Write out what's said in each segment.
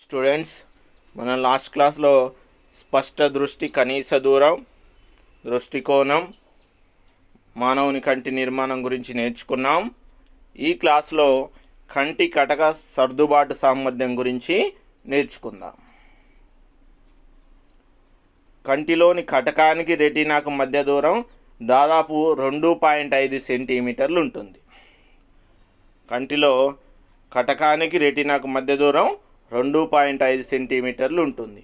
Students మనం last క్లాస్లో స్పష్ట దృష్టి కనీస దూరం దృష్టికోణం మానవుని కంటి నిర్మాణం గురించి నేర్చుకున్నాం. ఈ క్లాస్లో కంటి కటక సర్దుబాటు సామర్థ్యం గురించి నేర్చుకుందాం. కంటిలోని కటకానికి రెటీనాకు మధ్య దూరం దాదాపు రెండు పాయింట్ ఐదు సెంటీమీటర్లు ఉంటుంది. కంటిలో కటకానికి రెటీనాకు మధ్య దూరం రెండు పాయింట్ ఐదు సెంటీమీటర్లు ఉంటుంది.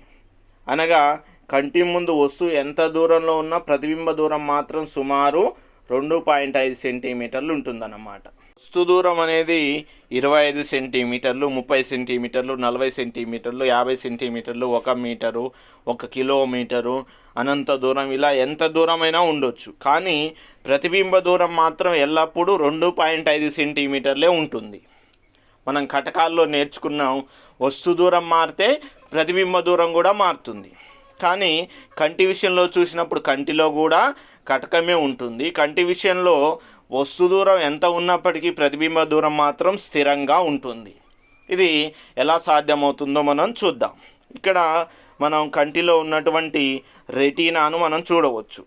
అనగా కంటి ముందు వస్తువు ఎంత దూరంలో ఉన్నా ప్రతిబింబ దూరం మాత్రం సుమారు రెండు పాయింట్ ఐదు సెంటీమీటర్లు ఉంటుందన్నమాట. వస్తు దూరం అనేది ఇరవై ఐదు సెంటీమీటర్లు ముప్పై సెంటీమీటర్లు నలభై సెంటీమీటర్లు యాభై సెంటీమీటర్లు ఒక మీటరు ఒక కిలోమీటరు అనంత దూరం ఇలా ఎంత దూరమైనా ఉండొచ్చు. కానీ ప్రతిబింబ దూరం మాత్రం ఎల్లప్పుడూ రెండు పాయింట్ ఐదు సెంటీమీటర్లే ఉంటుంది. మనం కటకాల్లో నేర్చుకున్నాం. వస్తు దూరం మారితే ప్రతిబింబ దూరం కూడా మారుతుంది. కానీ కంటి విషయంలో చూసినప్పుడు కంటిలో కూడా కటకమే ఉంటుంది. కంటి విషయంలో వస్తు దూరం ఎంత ఉన్నప్పటికీ ప్రతిబింబ దూరం మాత్రం స్థిరంగా ఉంటుంది. ఇది ఎలా సాధ్యమవుతుందో మనం చూద్దాం. ఇక్కడ మనం కంటిలో ఉన్నటువంటి రెటీనాను మనం చూడవచ్చు.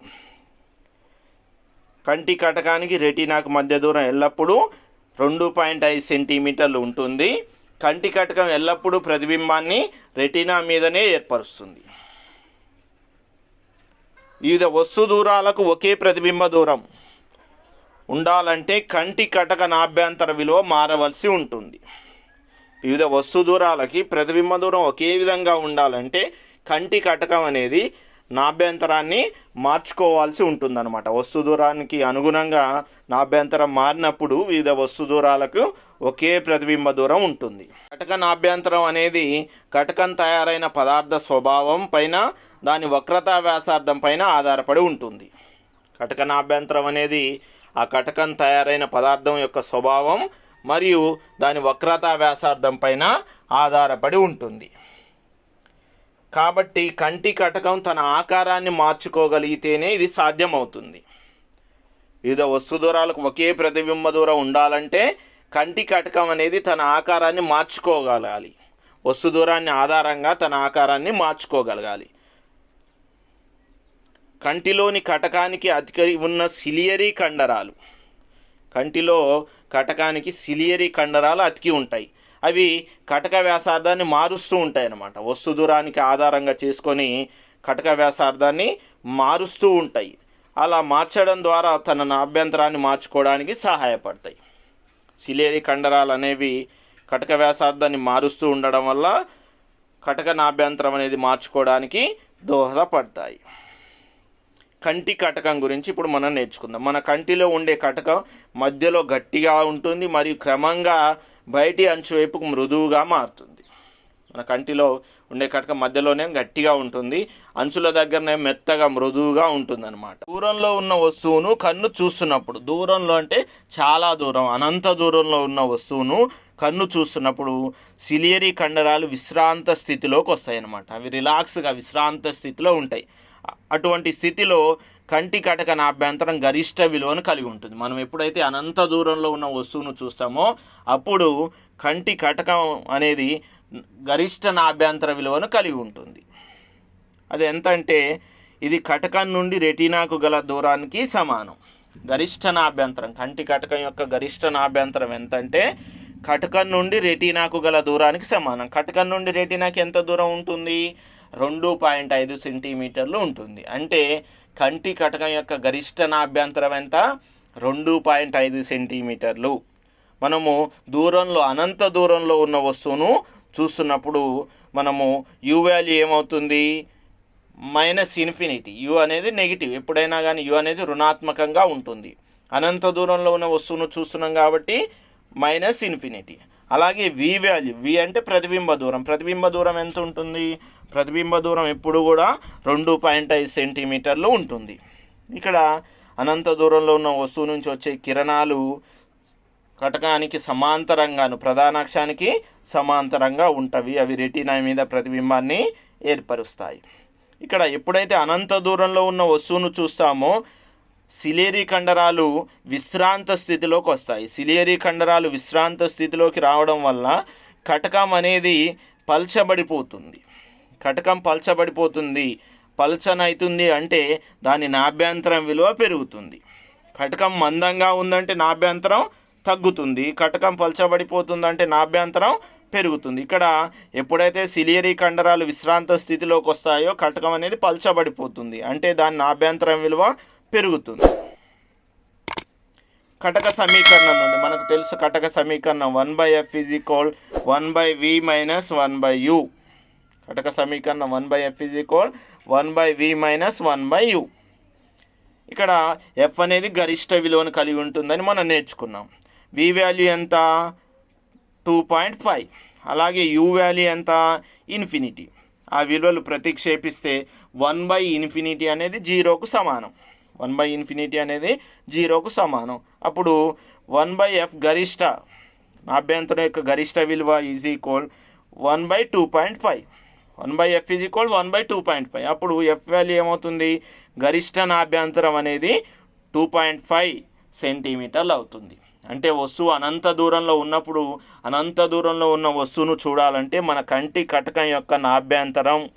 కంటి కటకానికి రెటీనాకు మధ్య దూరం ఎల్లప్పుడూ రెండు పాయింట్ ఐదు సెంటీమీటర్లు ఉంటుంది. కంటి కటకం ఎల్లప్పుడూ ప్రతిబింబాన్ని రెటీనా మీదనే ఏర్పరుస్తుంది. వివిధ వస్తు దూరాలకు ఒకే ప్రతిబింబ దూరం. ఉండాలంటే కంటి కటక నాభ్యంతర విలువ మారవలసి ఉంటుంది. వివిధ వస్తు దూరాలకి ప్రతిబింబ దూరం ఒకే విధంగా ఉండాలంటే కంటి కటకం అనేది నాభ్యంతరాన్ని మార్చుకోవాల్సి ఉంటుందన్నమాట. వస్తు దూరానికి అనుగుణంగా నాభ్యంతరం మారినప్పుడు వివిధ వస్తు దూరాలకు ఒకే ప్రతిబింబ దూరం ఉంటుంది. కటక నాభ్యంతరం అనేది కటకం తయారైన పదార్థ స్వభావం పైన దాని వక్రతా వ్యాసార్థం పైన ఆధారపడి ఉంటుంది. కటక నాభ్యంతరం అనేది ఆ కటకం తయారైన పదార్థం యొక్క స్వభావం మరియు దాని వక్రతా వ్యాసార్థం పైన ఆధారపడి ఉంటుంది. కాబట్టి కంటి కటకం తన ఆకారాన్ని మార్చుకోగలిగితేనే ఇది సాధ్యమవుతుంది. వివిధ వస్తు దూరాలకు ఒకే ప్రతిబింబ దూరం ఉండాలంటే కంటి కటకం అనేది తన ఆకారాన్ని మార్చుకోగలగాలి వస్తు దూరాన్ని ఆధారంగా తన ఆకారాన్ని మార్చుకోగలగాలి. కంటిలోని కటకానికి అతికి ఉన్న సిలియరీ కండరాలు. కంటిలో కటకానికి సిలియరీ కండరాలు అతికి ఉంటాయి. అవి కటక వ్యాసార్థాన్ని మారుస్తూ ఉంటాయి అన్నమాట వస్తు దూరానికి ఆధారంగా చేసుకొని కటక వ్యాసార్థాన్ని మారుస్తూ ఉంటాయి. అలా మార్చడం ద్వారా తన అభ్యంతరాన్ని మార్చుకోవడానికి సహాయపడతాయి. సిలేరి కండరాలు అనేవి కటక వ్యాసార్థాన్ని మారుస్తూ ఉండడం వల్ల కటక నాభ్యంతరం అనేది మార్చుకోవడానికి దోహదపడతాయి. కంటి కటకం గురించి ఇప్పుడు మనం నేర్చుకుందాం. మన కంటిలో ఉండే కటకం మధ్యలో గట్టిగా ఉంటుంది మరియు క్రమంగా బయటి అంచు వైపుకు మృదువుగా మారుతుంది. మన కంటిలో ఉండే కటకం మధ్యలోనే గట్టిగా ఉంటుంది అంచుల దగ్గరనే మెత్తగా మృదువుగా ఉంటుంది అనమాట దూరంలో ఉన్న వస్తువును కన్ను చూస్తున్నప్పుడు దూరంలో అంటే చాలా దూరం అనంత దూరంలో ఉన్న వస్తువును కన్ను చూస్తున్నప్పుడు సిలియరీ కండరాలు విశ్రాంత స్థితిలోకి వస్తాయి అన్నమాట అవి రిలాక్స్గా విశ్రాంత స్థితిలో ఉంటాయి. అటువంటి స్థితిలో కంటి కటక నాభ్యంతరం గరిష్ట విలువను కలిగి ఉంటుంది. మనం ఎప్పుడైతే అనంత దూరంలో ఉన్న వస్తువును చూస్తామో అప్పుడు కంటి కటకం అనేది గరిష్ట నాభ్యంతర విలువను కలిగి ఉంటుంది. అది ఎంత అంటే ఇది కటకం నుండి రెటీనాకు గల దూరానికి సమానం. గరిష్ట నాభ్యంతరం కంటి కటకం యొక్క గరిష్ట నాభ్యంతరం ఎంత అంటే కటకం నుండి రెటీనాకు గల దూరానికి సమానం. కటకం నుండి రెటీనాకి ఎంత దూరం ఉంటుంది? రెండు పాయింట్ ఐదు సెంటీమీటర్లు ఉంటుంది. అంటే కంటి కటకం యొక్క గరిష్ట నాభ్యంతరం ఎంత? రెండు పాయింట్ ఐదు సెంటీమీటర్లు. మనము దూరంలో అనంత దూరంలో ఉన్న వస్తువును చూస్తున్నప్పుడు మనము యు వాల్యూ ఏమవుతుంది? Minus infinity. యు అనేది నెగిటివ్. ఎప్పుడైనా కానీ యు అనేది రుణాత్మకంగా ఉంటుంది. అనంత దూరంలో ఉన్న వస్తువును చూస్తున్నాం కాబట్టి మైనస్ ఇన్ఫినిటీ. అలాగే వి వాల్యూ వి అంటే ప్రతిబింబ దూరం. ప్రతిబింబ దూరం ఎంత ఉంటుంది? ప్రతిబింబ దూరం ఎప్పుడు కూడా రెండు పాయింట్ ఐదు సెంటీమీటర్లు ఉంటుంది. ఇక్కడ అనంత దూరంలో ఉన్న వస్తువు నుంచి వచ్చే కిరణాలు కటకానికి సమాంతరంగాను ప్రధానాక్షానికి సమాంతరంగా ఉంటవి. అవి రెటీనా మీద ప్రతిబింబాన్ని ఏర్పరుస్తాయి. ఇక్కడ ఎప్పుడైతే అనంత దూరంలో ఉన్న వస్తువును చూస్తామో సిలేరీ కండరాలు విశ్రాంత స్థితిలోకి వస్తాయి. సిలేరీ కండరాలు విశ్రాంత స్థితిలోకి రావడం వల్ల కటకం అనేది పల్చబడిపోతుంది. కటకం పల్చబడిపోతుంది. పల్చనవుతుంది అంటే దాని నాభ్యంతరం విలువ పెరుగుతుంది. కటకం మందంగా ఉందంటే నాభ్యంతరం తగ్గుతుంది. కటకం పల్చబడిపోతుందంటే నాభ్యంతరం పెరుగుతుంది. ఇక్కడ ఎప్పుడైతే సిలియరీ కండరాలు విశ్రాంత స్థితిలోకి వస్తాయో కటకం అనేది పల్చబడిపోతుంది. అంటే దాని నాభ్యంతరం విలువ పెరుగుతుంది. కటక సమీకరణం నుండి మనకు తెలుసు కటక సమీకరణం one by F is equal one by V minus one by U. కటక సమీకరణం one by F is equal one by V minus one by U. ఇక్కడ ఎఫ్ అనేది గరిష్ట విలువను కలిగి ఉంటుందని మనం నేర్చుకున్నాం. వి వాల్యూ ఎంత? Two point five. అలాగే యూ వాల్యూ ఎంత? ఇన్ఫినిటీ. ఆ విలువలు ప్రతిక్షేపిస్తే వన్ బై ఇన్ఫినిటీ అనేది జీరోకు సమానం. వన్ బై ఇన్ఫినిటీ అనేది జీరోకు సమానం. అప్పుడు వన్ బై ఎఫ్ గరిష్ట అభ్యంతరం యొక్క గరిష్ట విలువ is equal one by two point five. One by F is equal one by two point five. అప్పుడు ఎఫ్ వాల్యూ ఏమవుతుంది? గరిష్ట నాభ్యంతరం అనేది టూ పాయింట్ ఫైవ్ సెంటీమీటర్లు అవుతుంది. అంటే వస్తువు అనంత దూరంలో ఉన్నప్పుడు అనంత దూరంలో ఉన్న వస్తువును చూడాలంటే మన కంటి కటకం యొక్క నాభ్యంతరం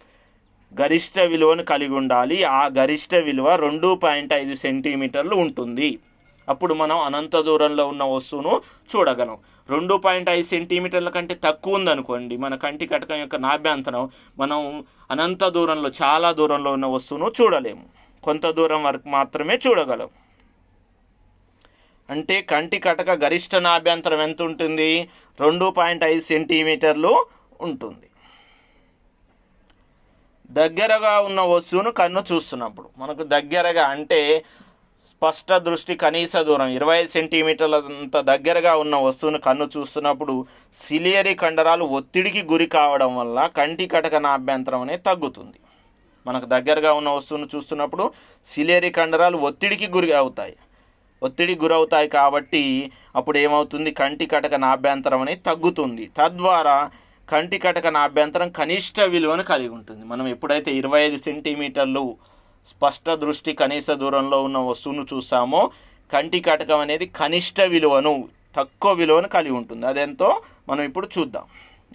గరిష్ట విలువను కలిగి ఉండాలి. ఆ గరిష్ట విలువ రెండు పాయింట్ ఐదు సెంటీమీటర్లు ఉంటుంది. అప్పుడు మనం అనంత దూరంలో ఉన్న వస్తువును చూడగలం. రెండు పాయింట్ ఐదు సెంటీమీటర్ల కంటే తక్కువ ఉందనుకోండి మన కంటి కటకం యొక్క నాభ్యంతరం మనం అనంత దూరంలో చాలా దూరంలో ఉన్న వస్తువును చూడలేము. కొంత దూరం వరకు మాత్రమే చూడగలం. అంటే కంటి కటక గరిష్ట నాభ్యంతరం ఎంత ఉంటుంది? రెండు పాయింట్ ఐదు సెంటీమీటర్లు ఉంటుంది. దగ్గరగా ఉన్న వస్తువును కన్ను చూస్తున్నప్పుడు మనకు దగ్గరగా అంటే స్పష్ట దృష్టి కనీస దూరం. ఇరవై సెంటీమీటర్లంత దగ్గరగా ఉన్న వస్తువును కన్ను చూస్తున్నప్పుడు సిలియరీ కండరాలు ఒత్తిడికి గురి కావడం వల్ల కంటి కటక నాభ్యంతరం అనేది తగ్గుతుంది. మనకు దగ్గరగా ఉన్న వస్తువును చూస్తున్నప్పుడు సిలియరీ కండరాలు ఒత్తిడికి గురి అవుతాయి. ఒత్తిడికి గురవుతాయి కాబట్టి అప్పుడు ఏమవుతుంది? కంటి కటక నాభ్యంతరం అనేది తగ్గుతుంది. తద్వారా కంటి కటక నాభ్యంతరం కనిష్ట విలువను కలిగి ఉంటుంది. మనం ఎప్పుడైతే ఇరవై ఐదు సెంటీమీటర్లు స్పష్ట దృష్టి కనీస దూరంలో ఉన్న వస్తువును చూస్తామో కంటి కటకం అనేది కనిష్ట విలువను తక్కువ విలువను కలిగి ఉంటుంది. అదెంతో మనం ఇప్పుడు చూద్దాం.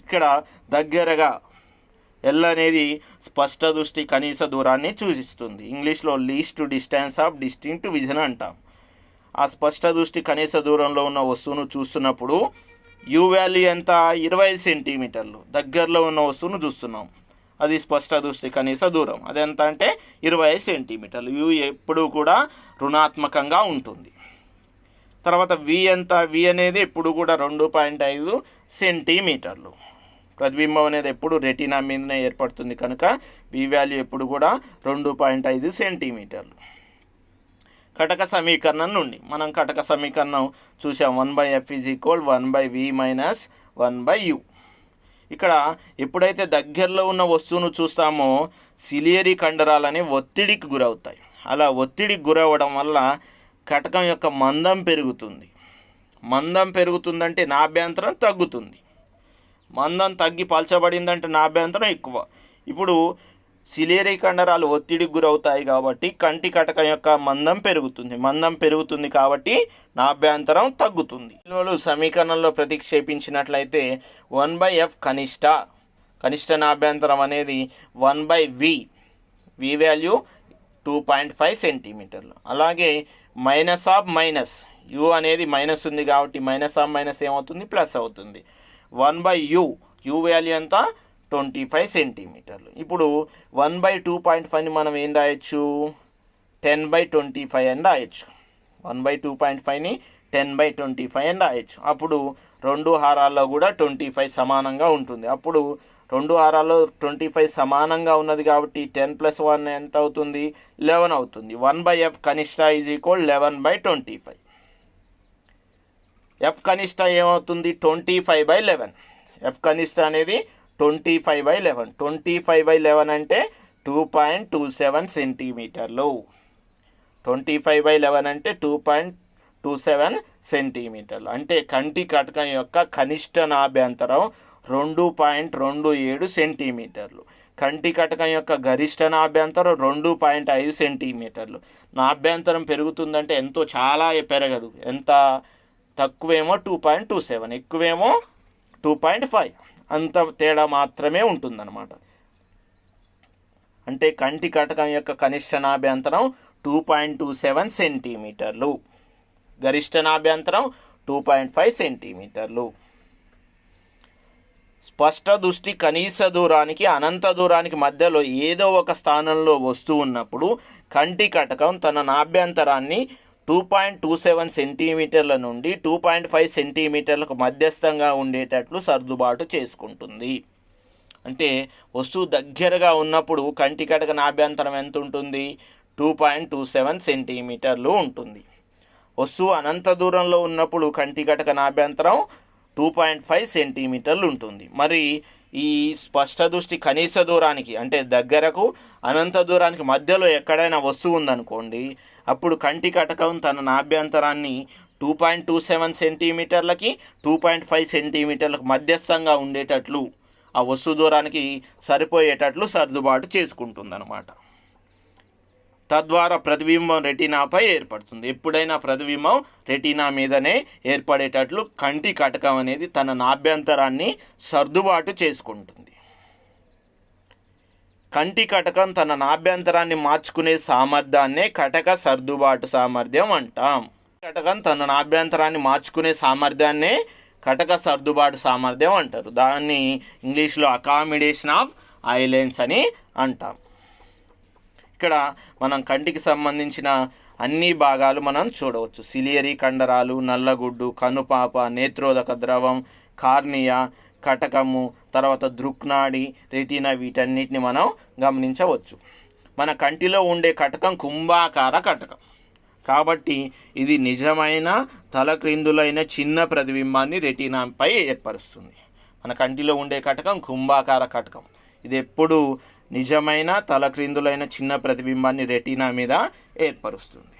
ఇక్కడ దగ్గరగా ఎల్ అనేది స్పష్ట దృష్టి కనీస దూరాన్ని సూచిస్తుంది. ఇంగ్లీష్లో least distance of distinct vision అంటాం. ఆ స్పష్ట దృష్టి కనీస దూరంలో ఉన్న వస్తువును చూస్తున్నప్పుడు యూ వ్యాల్యూ ఎంత? ఇరవై సెంటీమీటర్లు. దగ్గరలో ఉన్న వస్తువును చూస్తున్నాం. అది స్పష్ట దృష్టి కనీస దూరం. అది ఎంత అంటే ఇరవై సెంటీమీటర్లు. యు ఎప్పుడూ కూడా రుణాత్మకంగా ఉంటుంది. తర్వాత వి ఎంత? వి అనేది ఎప్పుడు కూడా రెండు పాయింట్ ఐదు సెంటీమీటర్లు. ప్రతిబింబం అనేది ఎప్పుడు రెటీనా మీదనే ఏర్పడుతుంది కనుక వి వాల్యూ ఎప్పుడు కూడా రెండు పాయింట్ ఐదు సెంటీమీటర్లు. కటక సమీకరణం నుండి మనం కటక సమీకరణం చూసాం one by F is equal one by V minus one by U ఇక్కడ ఎప్పుడైతే దగ్గరలో ఉన్న వస్తువును చూస్తామో సిలియరీ కండరాలని ఒత్తిడికి గురవుతాయి. అలా ఒత్తిడికి గురవడం వల్ల కటకం యొక్క మందం పెరుగుతుంది. మందం పెరుగుతుందంటే నాభ్యంతరం తగ్గుతుంది. మందం తగ్గి పలచబడిందంటే నాభ్యంతరం ఎక్కువ. ఇప్పుడు సిలియరీ కండరాలు ఒత్తిడికి గురవుతాయి కాబట్టి కంటి కటకం యొక్క మందం పెరుగుతుంది. మందం పెరుగుతుంది కాబట్టి నాభ్యంతరం తగ్గుతుంది. విలువలు సమీకరణంలో ప్రతిక్షేపించినట్లయితే వన్ బై ఎఫ్ కనిష్ట కనిష్ట నాభ్యంతరం అనేది one by V V value two point five సెంటీమీటర్లు. అలాగే మైనస్ ఆఫ్ మైనస్ యు అనేది మైనస్ ఉంది కాబట్టి మైనస్ ఆఫ్ మైనస్ ఏమవుతుంది? ప్లస్ అవుతుంది. One by U U value ఎంత? ట్వంటీ ఫైవ్ సెంటీమీటర్లు. ఇప్పుడు వన్ బై టూ పాయింట్ ఫైవ్ని మనం ఏం రాయొచ్చు? టెన్ బై ట్వంటీ ఫైవ్ అని రాయొచ్చు. వన్ బై టూ పాయింట్ ఫైవ్ని టెన్ బై ట్వంటీ ఫైవ్ అని రాయొచ్చు. అప్పుడు రెండు హారాల్లో కూడా ట్వంటీ ఫైవ్ సమానంగా ఉంటుంది. అప్పుడు రెండు హారాల్లో ట్వంటీ ఫైవ్ సమానంగా ఉన్నది కాబట్టి టెన్ ప్లస్ వన్ ఎంత అవుతుంది? లెవెన్ అవుతుంది. వన్ బై ఎఫ్ కనిష్ట is equal eleven by twenty five. F కనిష్ట ఏమవుతుంది? Twenty five by eleven. F కనిష్ట అనేది twenty five by eleven. Twenty five by eleven అంటే టూ పాయింట్ టూ సెవెన్ సెంటీమీటర్లు. ట్వంటీ ఫైవ్ బై లెవెన్ అంటే two point two seven సెంటీమీటర్లు. అంటే కంటి కటకం యొక్క కనిష్ట నాభ్యంతరం రెండు పాయింట్ రెండు ఏడు సెంటీమీటర్లు. కంటి కటకం యొక్క గరిష్ట నాభ్యంతరం రెండు పాయింట్ ఐదు సెంటీమీటర్లు. నాభ్యంతరం పెరుగుతుందంటే ఎంతో చాలా పెరగదు. ఎంత? తక్కువేమో టూ పాయింట్ టూ సెవెన్ ఎక్కువేమో టూ పాయింట్ ఫైవ్. అంత తేడా మాత్రమే ఉంటుందన్నమాట. అంటే కంటి కటకం యొక్క కనిష్ట నాభ్యంతరం టూ పాయింట్ టూ సెవెన్ సెంటీమీటర్లు గరిష్ట నాభ్యంతరం టూ పాయింట్ ఫైవ్ సెంటీమీటర్లు స్పష్ట దృష్టి కనీస దూరానికి అనంత దూరానికి మధ్యలో ఏదో ఒక స్థానంలో వస్తూ ఉన్నప్పుడు కంటి కటకం తన నాభ్యంతరాన్ని టూ పాయింట్ టూ సెవెన్ సెంటీమీటర్ల నుండి టూ పాయింట్ ఫైవ్ సెంటీమీటర్లకు మధ్యస్థంగా ఉండేటట్లు సర్దుబాటు చేసుకుంటుంది. అంటే వస్తువు దగ్గరగా ఉన్నప్పుడు కంటి కడక నాభ్యంతరం ఎంత ఉంటుంది టూ పాయింట్ టూ సెవెన్ సెంటీమీటర్లు ఉంటుంది. వస్తువు అనంత దూరంలో ఉన్నప్పుడు కంటి కటక నాభ్యంతరం టూ పాయింట్ ఫైవ్ సెంటీమీటర్లు ఉంటుంది. మరి ఈ స్పష్ట దృష్టి కనీస దూరానికి అంటే దగ్గరకు అనంత దూరానికి మధ్యలో ఎక్కడైనా వస్తువు ఉందనుకోండి అప్పుడు కంటి కటకం తన నాభ్యంతరాన్ని టూ పాయింట్ టూ సెవెన్ సెంటీమీటర్లకి టూ పాయింట్ ఫైవ్ సెంటీమీటర్లకు మధ్యస్థంగా ఉండేటట్లు ఆ వస్తు దూరానికి సరిపోయేటట్లు సర్దుబాటు చేసుకుంటుందన్నమాట. తద్వారా ప్రతిబింబం రెటీనాపై ఏర్పడుతుంది. ఎప్పుడైనా ప్రతిబింబం రెటీనా మీదనే ఏర్పడేటట్లు కంటి కటకం అనేది తన నాభ్యంతరాన్ని సర్దుబాటు చేసుకుంటుంది. కంటి కటకం తన నాభ్యంతరాన్ని మార్చుకునే సామర్థ్యాన్నే కటక సర్దుబాటు సామర్థ్యం అంటాం. కటకం తన నాభ్యంతరాన్ని మార్చుకునే సామర్థ్యాన్నే కటక సర్దుబాటు సామర్థ్యం అంటారు. దాన్ని ఇంగ్లీష్లో అకామిడేషన్ ఆఫ్ ఐలెన్స్ అని అంటాం. ఇక్కడ మనం కంటికి సంబంధించిన అన్ని భాగాలు మనం చూడవచ్చు. సిలియరీ కండరాలు నల్లగుడ్డు కనుపాప నేత్రోదక ద్రవం కార్నియా కటకము తర్వాత దృక్నాడి రెటీనా వీటన్నిటిని మనం గమనించవచ్చు. మన కంటిలో ఉండే కటకం కుంభాకార కటకం. కాబట్టి ఇది నిజమైన తలక్రిందులైన చిన్న ప్రతిబింబాన్ని రెటీనాపై ఏర్పరుస్తుంది. మన కంటిలో ఉండే కటకం కుంభాకార కటకం. ఇది ఎప్పుడు నిజమైన తలక్రిందులైన చిన్న ప్రతిబింబాన్ని రెటీనా మీద ఏర్పరుస్తుంది.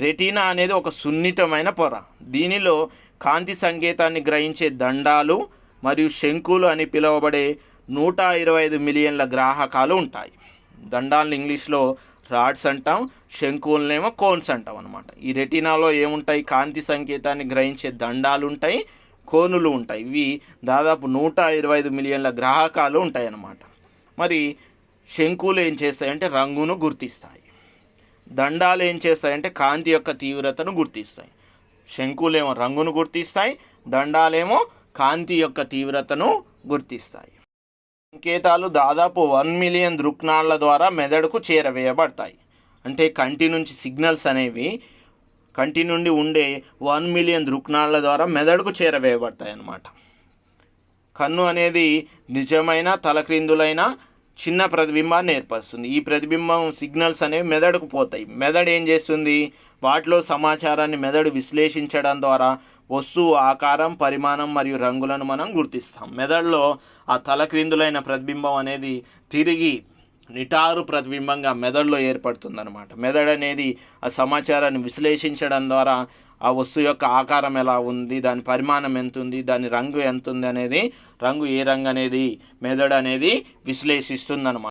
రెటీనా అనేది ఒక సున్నితమైన పొర. దీనిలో కాంతి సంకేతాన్ని గ్రహించే దండాలు మరియు శంకులు అని పిలువబడే నూట ఇరవై ఐదు మిలియన్ల గ్రాహకాలు ఉంటాయి. దండాలను ఇంగ్లీష్లో రాడ్స్ అంటాం శంకువులనేమో కోన్స్ అంటాం అనమాట ఈ రెటీనాలో ఏముంటాయి? కాంతి సంకేతాన్ని గ్రహించే దండాలు ఉంటాయి కోనులు ఉంటాయి. ఇవి దాదాపు నూట ఇరవై ఐదు మిలియన్ల గ్రాహకాలు ఉంటాయి అన్నమాట. మరి శంకువులు ఏం చేస్తాయంటే రంగును గుర్తిస్తాయి. దండాలు ఏం చేస్తాయంటే కాంతి యొక్క తీవ్రతను గుర్తిస్తాయి. శంకులేమో రంగును గుర్తిస్తాయి దండాలేమో కాంతి యొక్క తీవ్రతను గుర్తిస్తాయి. సంకేతాలు దాదాపు వన్ మిలియన్ దృక్నాళ్ళ ద్వారా మెదడుకు చేరవేయబడతాయి. అంటే కంటి నుంచి సిగ్నల్స్ అనేవి కంటి నుండి ఉండే వన్ మిలియన్ దృక్నాళ్ళ ద్వారా మెదడుకు చేరవేయబడతాయి అన్నమాట. కన్ను అనేది నిజమైన తలక్రిందులైన చిన్న ప్రతిబింబాన్ని ఏర్పరుస్తుంది. ఈ ప్రతిబింబం సిగ్నల్స్ అనేవి మెదడుకు పోతాయి. మెదడు ఏం చేస్తుంది? వాటిలో సమాచారాన్ని మెదడు విశ్లేషించడం ద్వారా వస్తువు ఆకారం పరిమాణం మరియు రంగులను మనం గుర్తిస్తాం. మెదడులో ఆ తలక్రిందులైన ప్రతిబింబం అనేది తిరిగి నిటారు ప్రతిబింబంగా మెదడులో ఏర్పడుతుందన్నమాట. మెదడు అనేది ఆ సమాచారాన్ని విశ్లేషించడం ద్వారా ఆ వస్తువు యొక్క ఆకారం ఎలా ఉంది దాని పరిమాణం ఎంత ఉంది దాని రంగు ఎంత ఉంది అనేది రంగు ఏ రంగు అనేది మెదడు అనేది విశ్లేషిస్తుందన్నమాట.